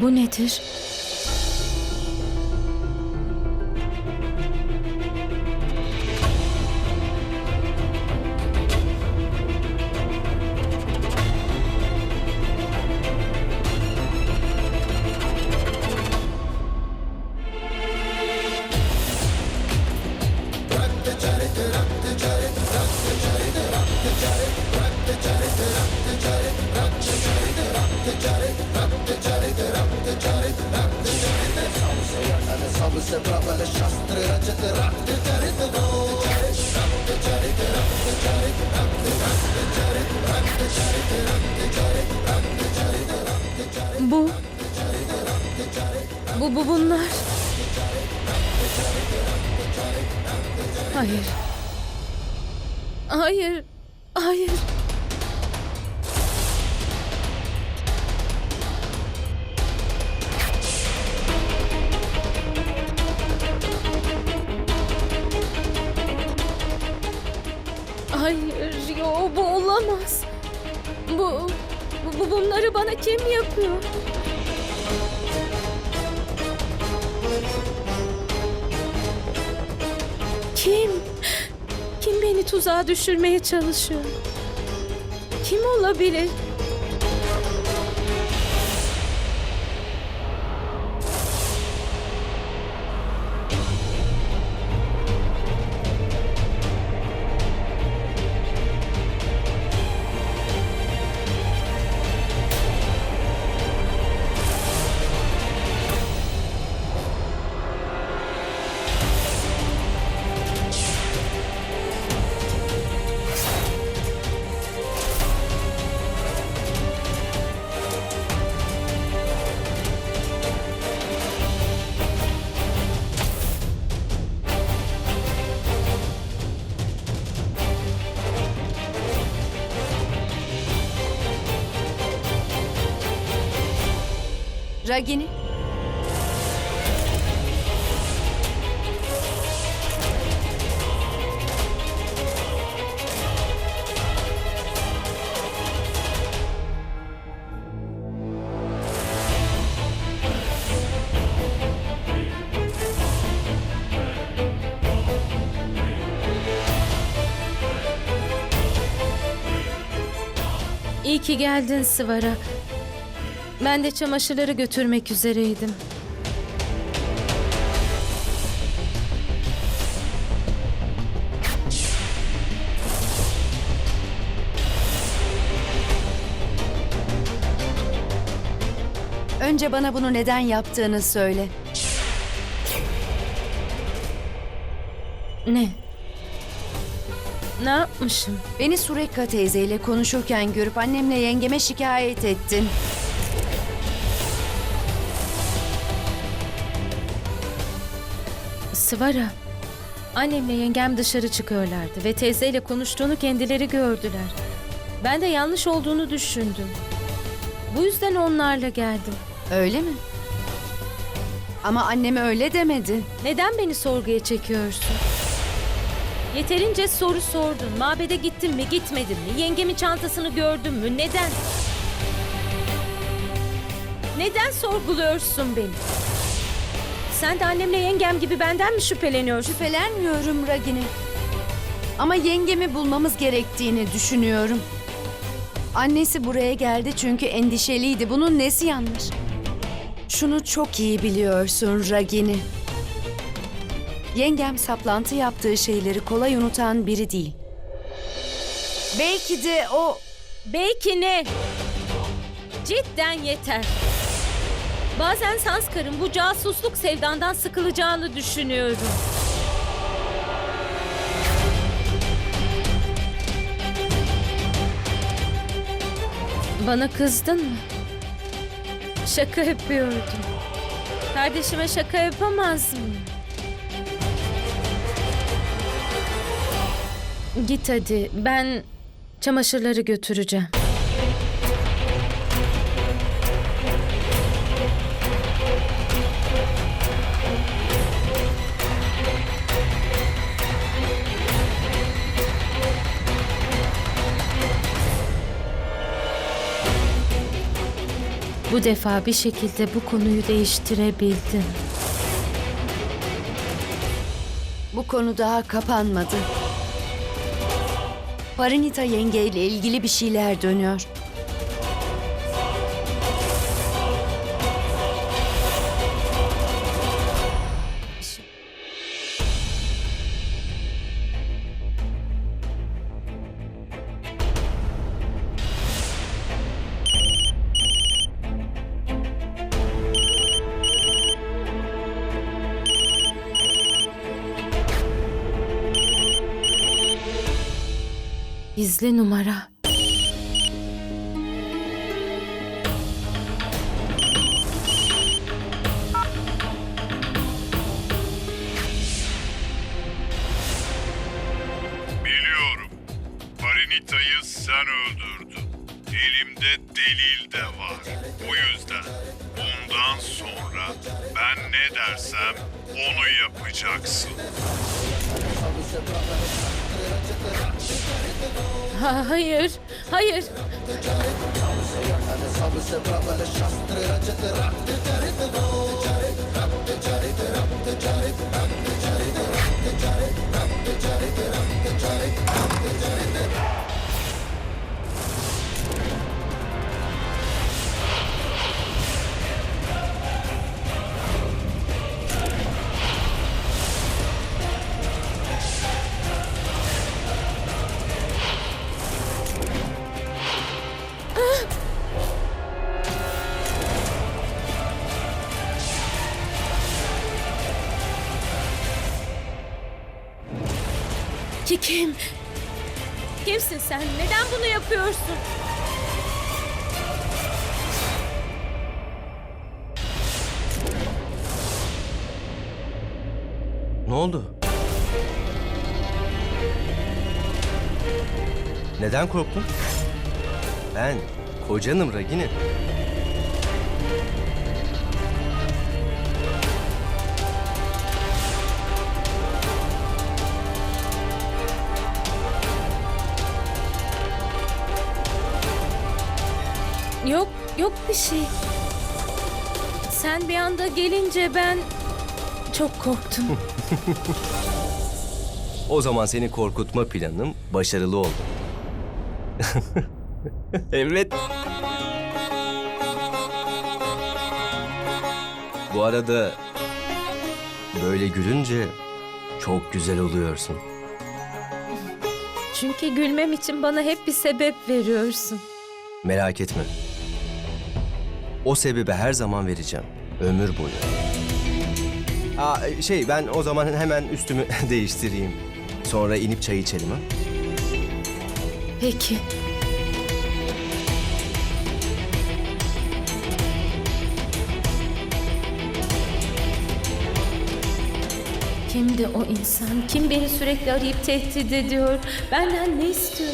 Bu nedir? Bu. Bu bu bunlar. Hayır. Hayır. Hayır. Hayır, yo bu olamaz. Bu, bu, bu- bunları bana kim yapıyor? Kim? Kim beni tuzağa düşürmeye çalışıyor? Kim olabilir? Ragini. İyi ki geldin Sıvara. Ben de çamaşırları götürmek üzereydim. Önce bana bunu neden yaptığını söyle. Ne? Ne yapmışım? Beni Sureka teyzeyle konuşurken görüp annemle yengeme şikayet ettin. Sıvara. Annemle yengem dışarı çıkıyorlardı ve teyzeyle konuştuğunu kendileri gördüler. Ben de yanlış olduğunu düşündüm. Bu yüzden onlarla geldim. Öyle mi? Ama annem öyle demedi. Neden beni sorguya çekiyorsun? Yeterince soru sordun. Mabede gittin mi, gitmedin mi? Yengemin çantasını gördün mü? Neden? Neden sorguluyorsun beni? Sen de annemle yengem gibi benden mi şüpheleniyorsun? Şüphelenmiyorum Ragini. Ama yengemi bulmamız gerektiğini düşünüyorum. Annesi buraya geldi çünkü endişeliydi. Bunun nesi yanlış? Şunu çok iyi biliyorsun Ragini. Yengem saplantı yaptığı şeyleri kolay unutan biri değil. Belki de o Belki ne? Cidden yeter. Bazen Sanskar'ın bu casusluk sevdandan sıkılacağını düşünüyorum. Bana kızdın mı? Şaka yapıyordum. Kardeşime şaka yapamaz mı? Git hadi. Ben çamaşırları götüreceğim. Bu defa bir şekilde bu konuyu değiştirebildim. Bu konu daha kapanmadı. Parinita yengeyle ilgili bir şeyler dönüyor. Gizli numara. Biliyorum. Parinita'yı sen öldürdün. Elimde delil de var. Bu yüzden bundan sonra ben ne dersem onu yapacaksın. Ha, hayır, hayır. Ki kim? Kimsin sen? Neden bunu yapıyorsun? Ne oldu? Neden korktun? Ben kocanım Ragini. Yok, yok bir şey. Sen bir anda gelince ben çok korktum. O zaman seni korkutma planım başarılı oldu. evet. Bu arada böyle gülünce çok güzel oluyorsun. Çünkü gülmem için bana hep bir sebep veriyorsun. Merak etme. O sebebi her zaman vereceğim. Ömür boyu. Aa, şey ben o zaman hemen üstümü değiştireyim. Sonra inip çay içelim ha. Peki. Kimdi o insan? Kim beni sürekli arayıp tehdit ediyor? Benden ne istiyor?